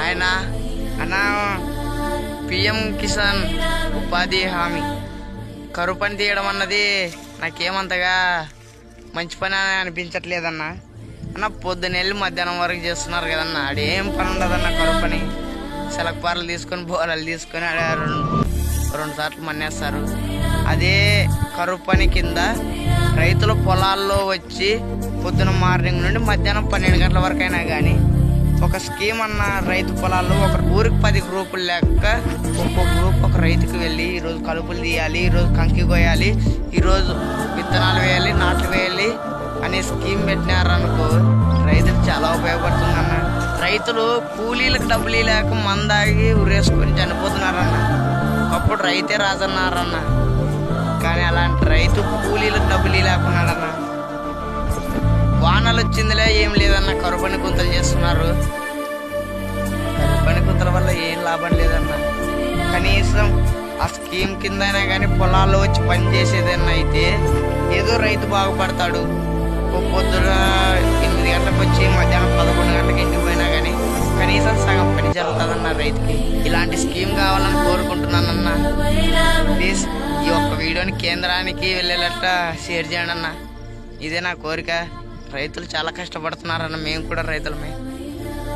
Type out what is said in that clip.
ఆయన అన్న పిఎం కిసాన్ ఉపాధి హామీ కరువు పని తీయడం అన్నది నాకేమంతగా మంచి పని అని అనిపించట్లేదన్నా. అన్న పొద్దున వెళ్ళి మధ్యాహ్నం వరకు చేస్తున్నారు కదన్నా. ఆడేం పని ఉండదన్న కరువు పని. సెలక్పార్లు తీసుకొని బోరాలు తీసుకొని ఆడ రెండు రెండు సార్లు మన్నేస్తారు. అదే కరువు పని కింద రైతుల పొలాల్లో వచ్చి పొద్దున మార్నింగ్ నుండి మధ్యాహ్నం పన్నెండు గంటల వరకు అయినా కానీ ఒక స్కీమ్ అన్న రైతు పొలాల్లో ఒక ఊరికి పది గ్రూపులు లెక్క ఒక్కో గ్రూప్ ఒక రైతుకు వెళ్ళి ఈరోజు కలుపులు తీయాలి ఈరోజు కంకి కోయాలి ఈరోజు విత్తనాలు వేయాలి నాట్లు వేయాలి అనే స్కీమ్ పెట్టినారనుకో రైతులకు చాలా ఉపయోగపడుతుందన్న. రైతులు కూలీలకు డబ్బులు లేక మందాగి ఉరేసుకొని చనిపోతున్నారన్న. ఒకప్పుడు రైతే రాజన్నారన్న. కానీ అలాంటి రైతు కూలీలకు డబ్బులు వల్ల వచ్చిందిలే ఏం లేదన్న. కరుపని గుంతలు చేస్తున్నారు. కరుపని గుంతల వల్ల ఏం లాభం లేదన్న. కనీసం ఆ స్కీమ్ కింద అయినా కానీ పొలాల్లో వచ్చి పని చేసేదన్నా అయితే ఏదో రైతు బాగుపడతాడు. పొద్దున ఎనిమిది గంటలకు వచ్చి మధ్యాహ్నం పదకొండు గంటలకు ఇంటికి పోయినా కానీ కనీసం సగం పని జరుగుతుందన్న రైతుకి. ఇలాంటి స్కీమ్ కావాలని కోరుకుంటున్నానన్న. ప్లీజ్ ఈ ఒక్క వీడియోని కేంద్రానికి వెళ్ళేటట్టు షేర్ చేయండి అన్న ఇదే నా కోరిక. రైతులు చాలా కష్టపడుతున్నారన్న మేము కూడా రైతులమే.